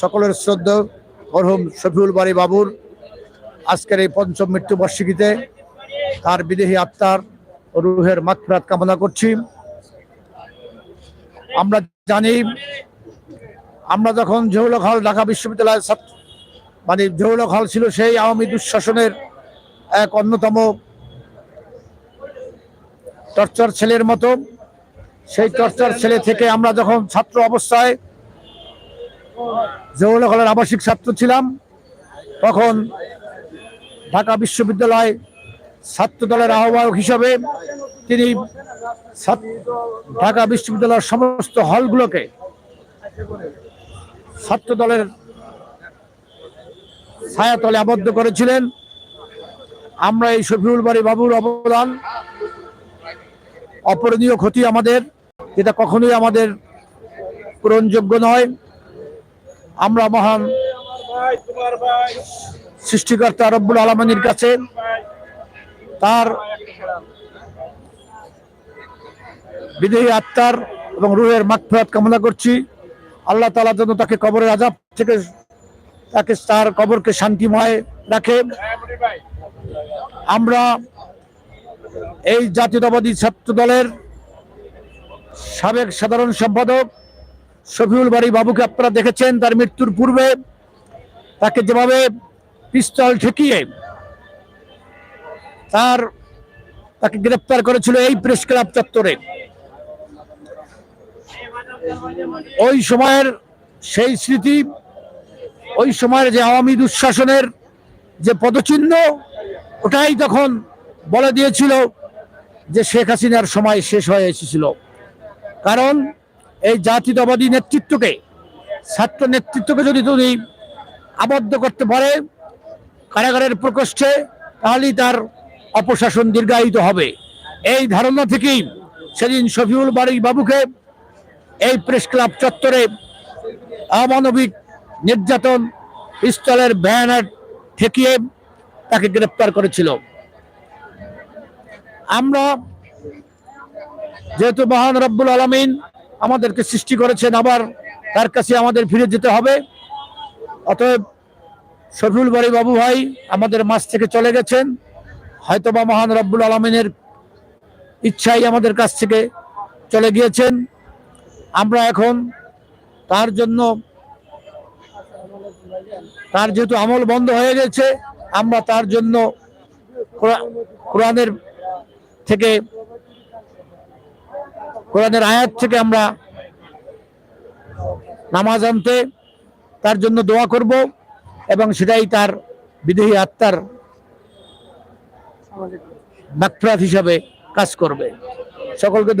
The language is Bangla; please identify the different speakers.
Speaker 1: সকলের শ্রদ্ধা অরহম শফিউল বাড়ি বাবুর আজকের এই পঞ্চম মৃত্যুবার্ষিকীতে তার বিদেহী আত্মার রুহের মাত্রাত কামনা করছি। আমরা জানি, আমরা যখন জহুলক হল ঢাকা বিশ্ববিদ্যালয়ের ছাত্র মানে জহুলক হল ছিল সেই আওয়ামী দুঃশাসনের এক অন্যতম টর্চার ছেলের মতো। সেই টর্চার ছেলে থেকে আমরা যখন ছাত্র অবস্থায় জহুল হলের আবাসিক ছাত্র ছিলাম। তখন ঢাকা বিশ্ববিদ্যালয় ছাত্র দলের আহ্বায়ক হিসাবে তিনি ঢাকা বিশ্ববিদ্যালয়ের সমস্ত হলগুলোকে ছাত্র দলের ছায়াতলে আবদ্ধ করেছিলেন। আমরা এই শফিউল বাড়ি বাবুর অবদান, অপরণীয় ক্ষতি আমাদের, যেটা কখনোই আমাদের পূরণযোগ্য নয়। আমরা মহান সৃষ্টিকর্তা রব্বুল আলমানির কাছে তার বিদেহী আত্মার এবং রুহের মাগফিরাত কামনা করছি। আল্লাহ তাআলা যেন তাকে কবরের আজাব থেকে তাকে তার কবরকে শান্তিময় রাখে। আমরা এই জাতীয়তাবাদী ছাত্র দলের সাবেক সাধারণ সম্পাদক শফিউল বাড়ি বাবুকে আপনারা দেখেছেন, তার মৃত্যুর পূর্বে তাকে যেভাবে পিস্তল ঠেকিয়ে তার তাকে গ্রেপ্তার করেছিল এই প্রেস ক্লাব চত্বরে। ওই সময়ের সেই স্মৃতি, ওই সময়ের যে আওয়ামী দুঃশাসনের যে পদচিহ্ন, ওটাই তখন বলে দিয়েছিল যে শেখ হাসিনার সময় শেষ হয়ে এসেছিল। কারণ এই জাতীয়তাবাদী নেতৃত্বকে, ছাত্র নেতৃত্বকে যদি তুমি আবদ্ধ করতে পারে, কারাগারের প্রকোষ্ঠে, তাহলেই তার অপশাসন দীর্ঘায়িত হবে। এই ধারণা থেকেই সেদিন শফিউল বাড়ি বাবুকে এই প্রেস ক্লাব চত্বরে অমানবিক নির্যাতন পিস্তলের ব্যানার ঠেকিয়ে তাকে গ্রেপ্তার করেছিল। আমরা যেহেতু মহান রব্বুল আলমিন আমাদেরকে সৃষ্টি করেছেন আবার তার কাছে আমাদের ফিরে যেতে হবে। অতএব শফিউল বাড়ি বাবু ভাই আমাদের মাছ থেকে চলে গেছেন। হয়তোবা মহান রব্বুল আলমিনের ইচ্ছাই আমাদের কাছ থেকে চলে গিয়েছেন। আমরা এখন তার জন্য তার যেহেতু আমল বন্ধ হয়ে গেছে, আমরা তার জন্য কোরআ- কোরআনের থেকে কোরআনের আয়াত থেকে আমরা নামাজ আনতে তার জন্য দোয়া করব এবং সেটাই তার বিদেহী আত্মার মাকফরাত হিসাবে কাজ করবে। সকলকে